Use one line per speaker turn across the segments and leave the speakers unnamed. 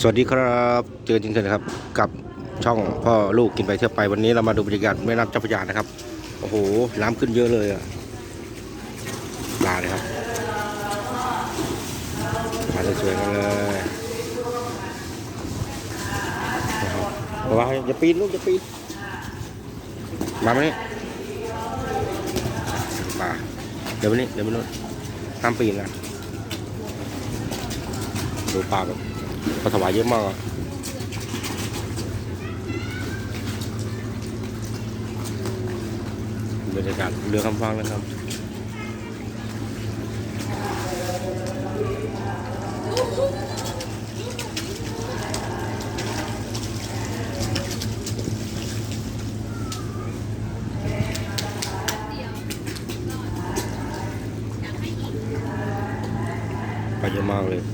สวัสดีครับเจอจริงๆนะครับ กับช่องพ่อลูกกินไปเที่ยวไปวันนี้เรามาดูบรรยากาศแม่น้ำเจ้าพระยานะครับ โอ้โห น้ำขึ้นเยอะเลยอะปลาเลยครับปลาสวยๆกันเลยนะครับระวังอย่าปีนลูกอย่าปีนมาไหมนี่ปลาเดี๋ยวไปนี่เดี๋ยวไปนู่นห้ามปีนนะดูปลาแบบ ปลาถวายเยอะมากอะบรรยากาศเรือคำฟังนะครับไปเยอะมากเลย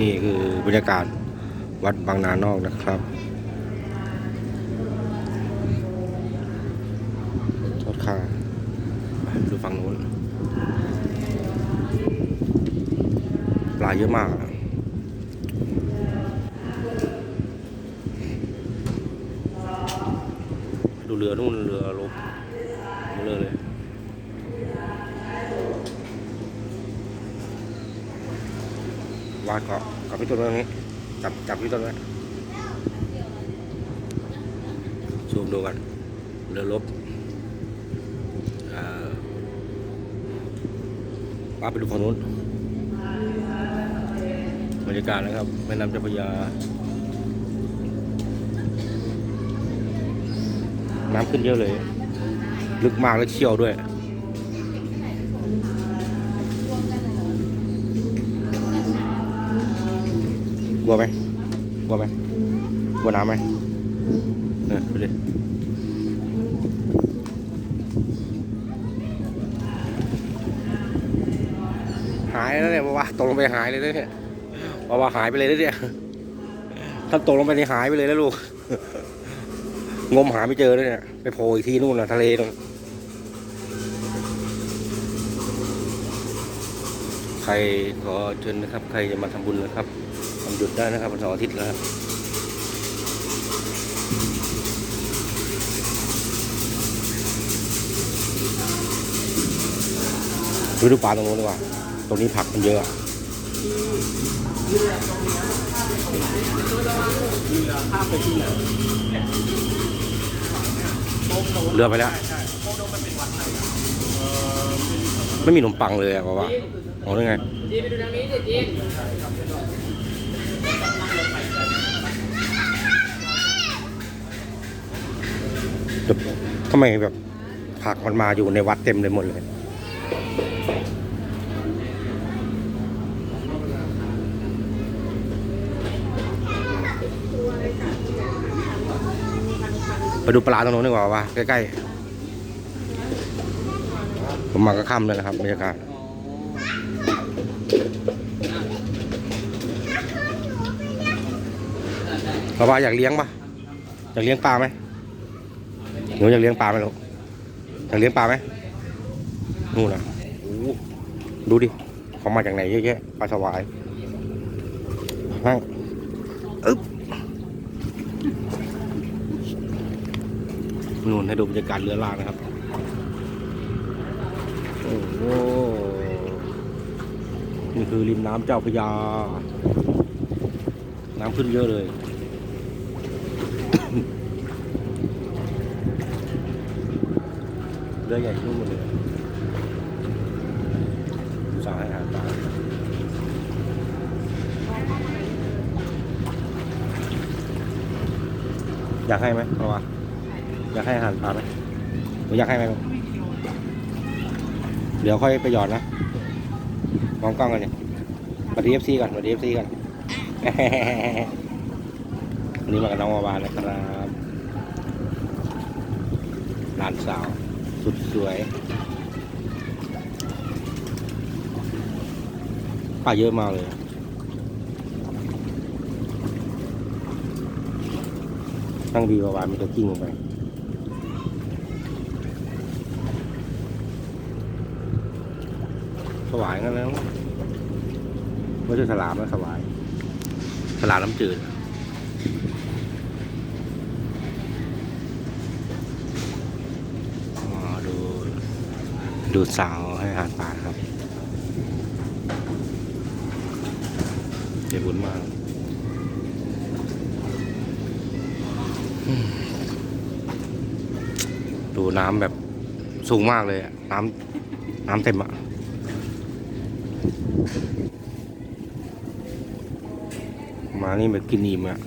นี่คือบรรยากาศวัดบางนานอกนะครับทอดข้าดูฝั่งนู้นปลาเยอะมากดูเรือนู่นเรือลบเรือเลย วาดเกาะเกาะพี่ต้นไว้ตรงนี้ จับจับพี่ต้นไว้ซูมดูกันเรือลบป้าไปดูฝั่งนู้นบรรยากาศนะครับแม่น้ำเจ้าพระยา น้ำขึ้นเยอะเลย ลึกมากและเชี่ยวด้วย กลัวไหมกลัวไหมกลัวน้ำไหมเนี่ยไปดิหายแล้วเนี่ยบอกว่าตกลงไปหายเลยนะเนี่ยบอกว่าหายไปเลยนะเนี่ยถ้าตกลงไปนี่หายไปเลยแล้วลูก งมหาไม่เจอเลยเนี่ยไปโผล่อีกทีนู่นน่ะทะเลนู่นใครขอเชิญนะครับ ใครจะมาทำบุญนะครับทำห ยุดได้นะครับวันเสาร์อาทิตย์นะครับไปดูปลาตรงนู้นดีกว่า ตรงนี้ผักมันเยอะเรือไปแล้ว ไม่มีขนมปังเลยอะบอกว่าโอ้ได้ไง
จีไปดูทางนี้สิจี
ทำไมแบบผักมันมาอยู่ในวัดเต็มเลยหมดเลย ไปดูปลาตรงนู้นดีกว่าว่าใกล้ๆ ผมมาก็ค่ำเลยนะครับบรรยากาศปลาอยากเลี้ยงปะอยากเลี้ยงปลาไหม นูอยากเลี้ยงปลาไหมลูกอยากเลี้ยงปลาไหมนู่นนะโอ้ดูดิเขามาจากไหนเยอะแยะปลาสวายนั่งอึ๊บนู่นให้ดูบรรยากาศเรือลากนะครับ โอ้โหนี่คือริมน้ำเจ้าพระยา น้ำขึ้นเยอะเลย รือใหญ่ขึ้นหมดเลยสายหาปลาอยากให้ไหมเพราว่าอยากให้อาหารปลาไหมหนูอยากให้ไหมลูกเดี๋ยวค่อยไปหยอดนะ มองกล้องกันเนี่ยสวัสดีเอฟซีก่อนสวัสดีเอฟซีก่อนวันนี้มากับน้องวาวานะครับหลานสาว สุดสวยป่าเยอะมากเลย ตั้งดีวาวามีตัวกิ้งลงไปสวายงั้นแล้วไม่ใช่ฉลามนะสวายฉลามน้ำจืดอ๋อดู ดูสาวให้อาหารปลาครับเจ็บบุญมากดูน้ำแบบสูงมากเลยน้ำน้ำเต็มอะมานี่แบบกินอิ่มอะ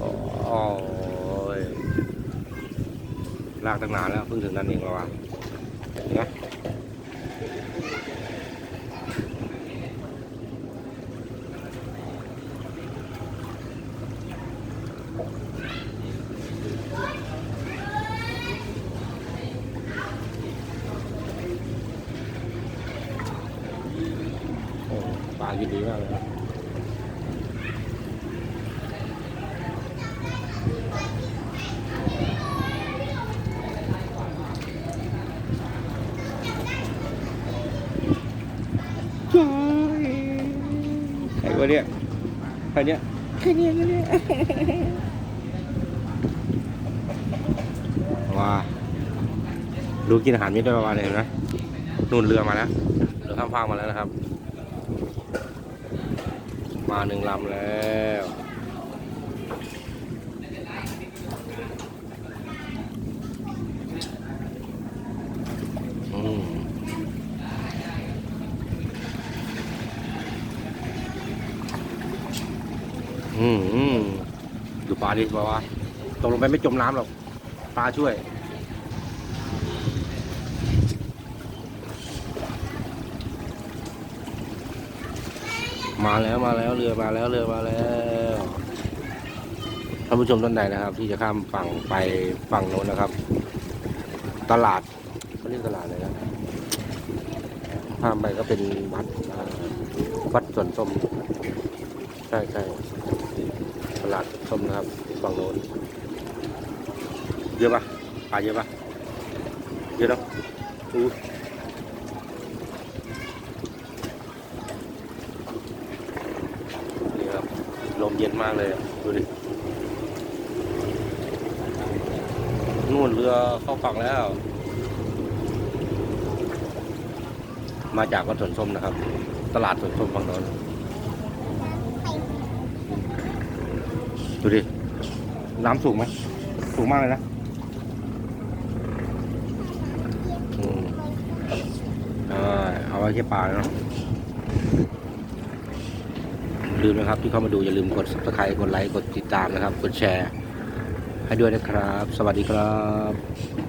โอ้ ยลากตั้งนานแล้วเพิ่งถึงนั่นเองแล้วว่ะเห็นไหมโอ้ปลากินดีมากเลย นะใครวะเนี่ยใครเนี่ย
แค่นี้ก็ได้
ว้าดูกินอาหารมิตรได้ประมาณนี้เห็นไหมนู่นเรือมาแล้วเรือข้ามฟากมาแล้วนะครับ มาหนึ่งลำแล้ว อืมอืมอืม ดิบอกว่าตกลงไปไม่จมน้ำหรอกปลาช่วย มาแล้วมาแล้วเรือมาแล้วเรือมาแล้วท่านผู้ชมท่านใดนะครับ ที่จะข้ามฝั่งไปฝั่งโน้นนะครับ ตลาดเขาเรียกตลาดอะไรนะข้ามไปก็เป็นวัดวัดสวนส้มใช่ใช่ ตลาดส้มนะครับฝั่งโน้นเยอะปะปลาเยอะปะเยอะเนาะอู้นี่ครับลมเย็นมากเลยอะดูดินู่นเรือเข้าฝั่งแล้ว มาจากวัดสวนส้มนะครับ ตลาดสวนส้มฝั่งโน้น ดูดิ น้ำสูงไหม สูงมากเลยนะอืมใช่เอาไว้แค่ปลาเนาะลืมนะครับที่เข้ามาดูอย่าลืมกด subscribe กดไลค์ กดติดตามนะครับ กดแชร์ ให้ด้วยนะครับ สวัสดีครับ